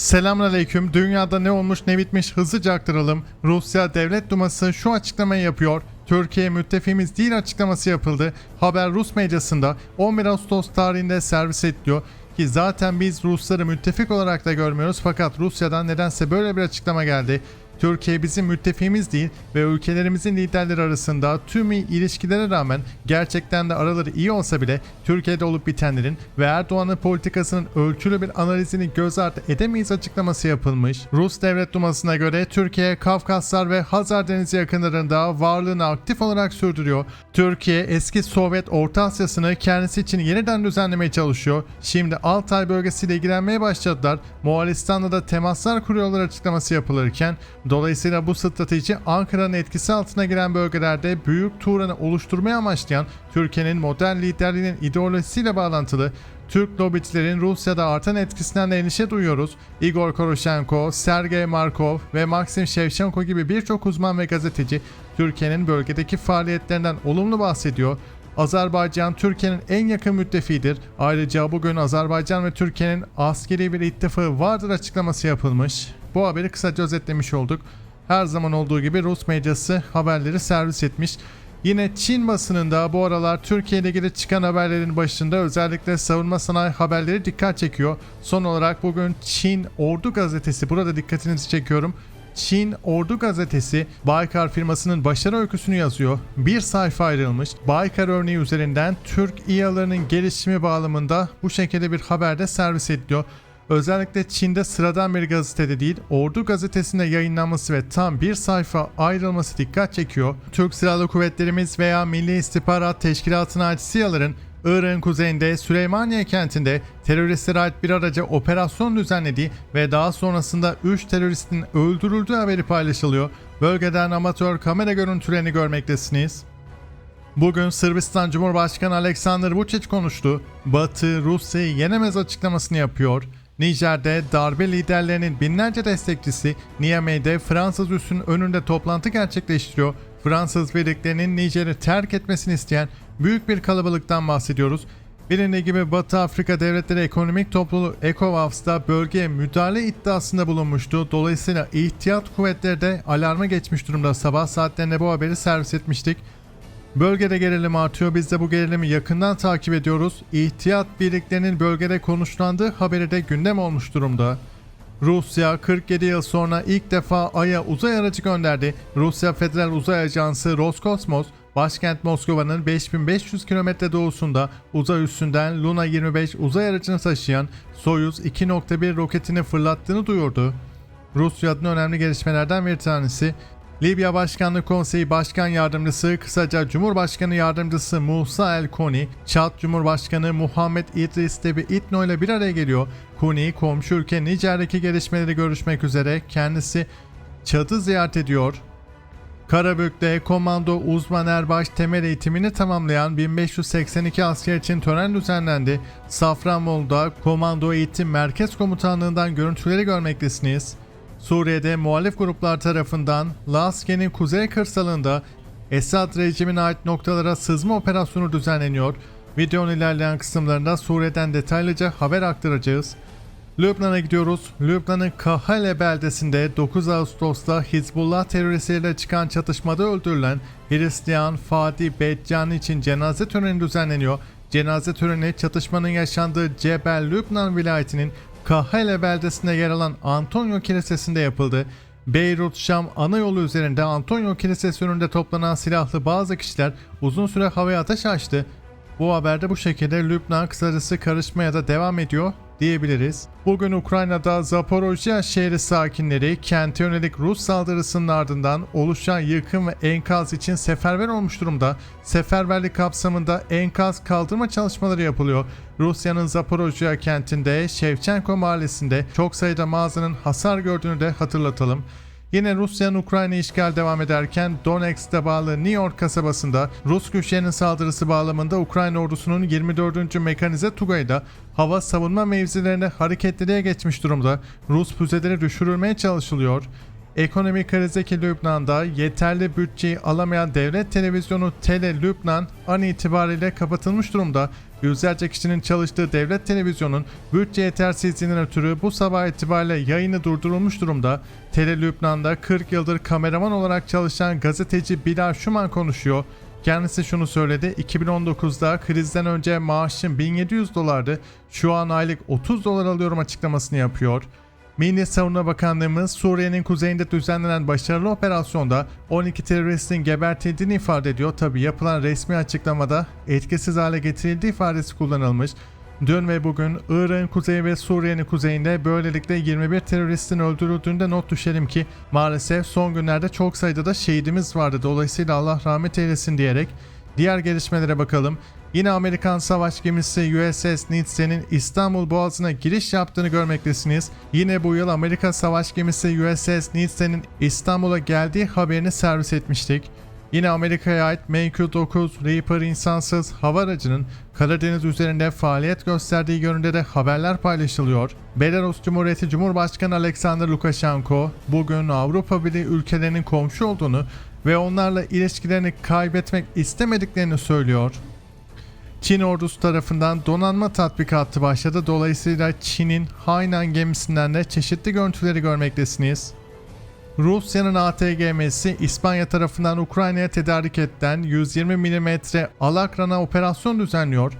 Selamünaleyküm. Dünyada ne olmuş ne bitmiş hızlıca aktaralım. Rusya Devlet Duması şu açıklamayı yapıyor. Türkiye müttefiğimiz değil açıklaması yapıldı. Haber Rus medyasında 11 Ağustos tarihinde servis ediliyor. Ki zaten biz Rusları müttefik olarak da görmüyoruz fakat Rusya'dan nedense böyle bir açıklama geldi. Türkiye bizim müttefiğimiz değil ve ülkelerimizin liderleri arasında tüm ilişkilere rağmen gerçekten de araları iyi olsa bile Türkiye'de olup bitenlerin ve Erdoğan'ın politikasının ölçülü bir analizini göz ardı edemeyiz açıklaması yapılmış. Rus Devlet Duması'na göre Türkiye Kafkaslar ve Hazar Denizi yakınlarında varlığını aktif olarak sürdürüyor. Türkiye eski Sovyet Orta Asya'sını kendisi için yeniden düzenlemeye çalışıyor. Şimdi Altay bölgesiyle ilgilenmeye başladılar. Moğolistan'la da temaslar kuruyorlar açıklaması yapılırken Dolayısıyla bu strateji Ankara'nın etkisi altına giren bölgelerde büyük Turan'ı oluşturmaya amaçlayan Türkiye'nin modern liderliğinin ideolojisiyle bağlantılı Türk lobicilerin Rusya'da artan etkisinden de endişe duyuyoruz. Igor Koroshenko, Sergey Markov ve Maxim Shevchenko gibi birçok uzman ve gazeteci Türkiye'nin bölgedeki faaliyetlerinden olumlu bahsediyor. Azerbaycan Türkiye'nin en yakın müttefiğidir. Ayrıca bugün Azerbaycan ve Türkiye'nin askeri bir ittifakı vardır açıklaması yapılmış. Bu haberi kısaca özetlemiş olduk. Her zaman olduğu gibi Rus medyası haberleri servis etmiş. Yine Çin basınında bu aralar Türkiye ile ilgili çıkan haberlerin başında özellikle savunma sanayi haberleri dikkat çekiyor. Son olarak bugün Çin Ordu gazetesi burada dikkatinizi çekiyorum. Çin Ordu gazetesi Baykar firmasının başarı öyküsünü yazıyor. Bir sayfa ayrılmış. Baykar örneği üzerinden Türk İHA'larının gelişimi bağlamında bu şekilde bir haberde servis ediliyor. Özellikle Çin'de sıradan bir gazetede değil, Ordu gazetesinde yayınlanması ve tam bir sayfa ayrılması dikkat çekiyor. Türk Silahlı Kuvvetlerimiz veya Milli İstihbarat Teşkilatı'na ait SİHA'ların Irak'ın kuzeyinde Süleymaniye kentinde teröristlere ait bir araca operasyon düzenlediği ve daha sonrasında 3 teröristin öldürüldüğü haberi paylaşılıyor. Bölgeden amatör kamera görüntülerini görmektesiniz. Bugün Sırbistan Cumhurbaşkanı Aleksandr Vučić konuştu. Batı Rusya'yı yenemez açıklamasını yapıyor. Nijer'de darbe liderlerinin binlerce destekçisi Niamey'de Fransız üssünün önünde toplantı gerçekleştiriyor. Fransız birliklerinin Nijer'i terk etmesini isteyen büyük bir kalabalıktan bahsediyoruz. Bilindiği gibi Batı Afrika Devletleri Ekonomik Topluluğu ECOWAS'ta bölgeye müdahale iddiasında bulunmuştu. Dolayısıyla ihtiyat kuvvetleri de alarma geçmiş durumda. Sabah saatlerinde bu haberi servis etmiştik. Bölgede gerilim artıyor. Biz de bu gerilimi yakından takip ediyoruz. İhtiyat birliklerinin bölgede konuşlandığı haberi de gündem olmuş durumda. Rusya 47 yıl sonra ilk defa Ay'a uzay aracı gönderdi. Rusya Federal Uzay Ajansı Roskosmos, başkent Moskova'nın 5500 kilometre doğusunda uzay üstünden Luna 25 uzay aracını taşıyan Soyuz 2.1 roketini fırlattığını duyurdu. Rusya'nın önemli gelişmelerden bir tanesi Libya Başkanlık Konseyi Başkan Yardımcısı kısaca Cumhurbaşkanı Yardımcısı Musa El Koni, Çat Cumhurbaşkanı Muhammed İdris Tebi İtno ile bir araya geliyor. Koni komşu ülke Nijer'deki gelişmeleri görüşmek üzere kendisi Çat'ı ziyaret ediyor. Karabük'te komando uzman erbaş temel eğitimini tamamlayan 1582 asker için tören düzenlendi. Safranbolu'da Komando Eğitim Merkez Komutanlığı'ndan görüntüleri görmektesiniz. Suriye'de muhalif gruplar tarafından Laske'nin kuzey kırsalında Esad rejimine ait noktalara sızma operasyonu düzenleniyor. Videonun ilerleyen kısımlarında Suriye'den detaylıca haber aktaracağız. Lübnan'a gidiyoruz. Lübnan'ın Kahale beldesinde 9 Ağustos'ta Hizbullah teröristleriyle çıkan çatışmada öldürülen Hristiyan Fadi Bedcani için cenaze töreni düzenleniyor. Cenaze töreni çatışmanın yaşandığı Cebel Lübnan vilayetinin Kahale beldesinde yer alan Antonio Kilisesi'nde yapıldı. Beyrut Şam ana yolu üzerinde Antonio Kilisesi önünde toplanan silahlı bazı kişiler uzun süre havaya ateş açtı. Bu haberde bu şekilde Lübnan kısacası karışmaya da devam ediyor diyebiliriz. Bugün Ukrayna'da Zaporojye şehri sakinleri kente yönelik Rus saldırısının ardından oluşan yıkım ve enkaz için seferber olmuş durumda. Seferberlik kapsamında enkaz kaldırma çalışmaları yapılıyor. Rusya'nın Zaporojye kentinde Shevchenko mahallesinde çok sayıda mağazanın hasar gördüğünü de hatırlatalım. Yine Rusya'nın Ukrayna işgal devam ederken Donetsk'te bağlı New York kasabasında Rus güçlerinin saldırısı bağlamında Ukrayna ordusunun 24. Mekanize Tugay'da hava savunma mevzilerine hareketliliğe geçmiş durumda. Rus füzeleri düşürülmeye çalışılıyor. Ekonomik krizdeki Lübnan'da yeterli bütçeyi alamayan devlet televizyonu Tele Lübnan an itibariyle kapatılmış durumda. Yüzlerce kişinin çalıştığı devlet televizyonun bütçe yetersizliğinden ötürü bu sabah itibariyle yayını durdurulmuş durumda. Tele Lübnan'da 40 yıldır kameraman olarak çalışan gazeteci Bilal Şuman konuşuyor. Kendisi şunu söyledi. 2019'da krizden önce maaşım 1700 dolardı. Şu an aylık 30 dolar alıyorum açıklamasını yapıyor. Milli Savunma Bakanlığımız Suriye'nin kuzeyinde düzenlenen başarılı operasyonda 12 teröristin gebertildiğini ifade ediyor. Tabi yapılan resmi açıklamada etkisiz hale getirildiği ifadesi kullanılmış. Dün ve bugün Irak'ın kuzeyi ve Suriye'nin kuzeyinde böylelikle 21 teröristin öldürüldüğünde not düşelim ki maalesef son günlerde çok sayıda da şehidimiz vardı. Dolayısıyla Allah rahmet eylesin diyerek diğer gelişmelere bakalım. Yine Amerikan savaş gemisi USS Nietzsche'nin İstanbul Boğazı'na giriş yaptığını görmektesiniz. Yine bu yıl Amerika savaş gemisi USS Nietzsche'nin İstanbul'a geldiği haberini servis etmiştik. Yine Amerika'ya ait MQ-9 Reaper insansız hava aracının Karadeniz üzerinde faaliyet gösterdiği yönünde de haberler paylaşılıyor. Belarus Cumhuriyeti Cumhurbaşkanı Alexander Lukashenko bugün Avrupa Birliği ülkelerinin komşu olduğunu ve onlarla ilişkilerini kaybetmek istemediklerini söylüyor. Çin ordusu tarafından donanma tatbikatı başladı. Dolayısıyla Çin'in Hainan gemisinden de çeşitli görüntüleri görmektesiniz. Rusya'nın ATGM'si İspanya tarafından Ukrayna'ya tedarik edilen 120 mm Alakran'a operasyon düzenliyor.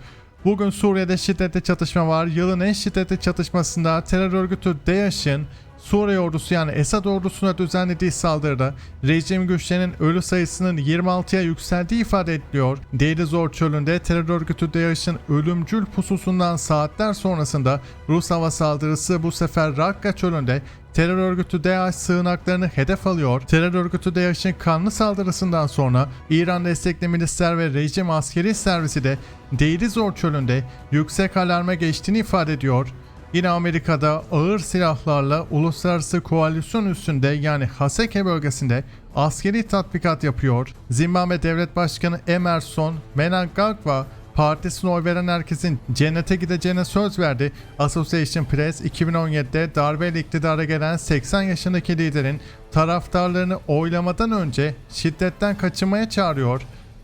Bugün Suriye'de şiddetli çatışma var. Yılın en şiddetli çatışmasında terör örgütü DAEŞ'in Suriye ordusu yani Esad ordusuna düzenlediği saldırıda rejim güçlerinin ölü sayısının 26'ya yükseldiği ifade ediliyor. Deir çölünde terör örgütü DAEŞ'in ölümcül pususundan saatler sonrasında Rus hava saldırısı bu sefer Rakka çölünde terör örgütü DAEŞ sığınaklarını hedef alıyor. Terör örgütü DAEŞ'in kanlı saldırısından sonra İran destekli milisler ve rejim askeri servisi de Deir Zor çölünde yüksek alarma geçtiğini ifade ediyor. Yine Amerika'da ağır silahlarla uluslararası koalisyon üstünde yani Haseke bölgesinde askeri tatbikat yapıyor. Zimbabwe Devlet Başkanı Emerson Mnangagwa partisine oy veren herkesin cennete gideceğine söz verdi. Association Press 2017'de darbeyle iktidara gelen 80 yaşındaki liderin taraftarlarını oylamadan önce şiddetten kaçınmaya çağırıyor.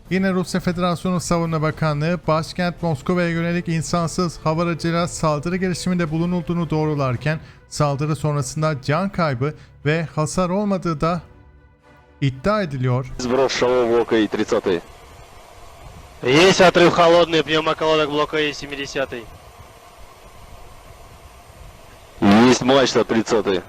Yine Rusya Federasyonu Savunma Bakanlığı başkent Moskova'ya yönelik insansız hava aracıyla saldırı girişiminde bulunulduğunu doğrularken saldırı sonrasında can kaybı ve hasar olmadığı da iddia ediliyor. Есть отрыв холодный, пневмоколодок блока Е70. Есть мачта 30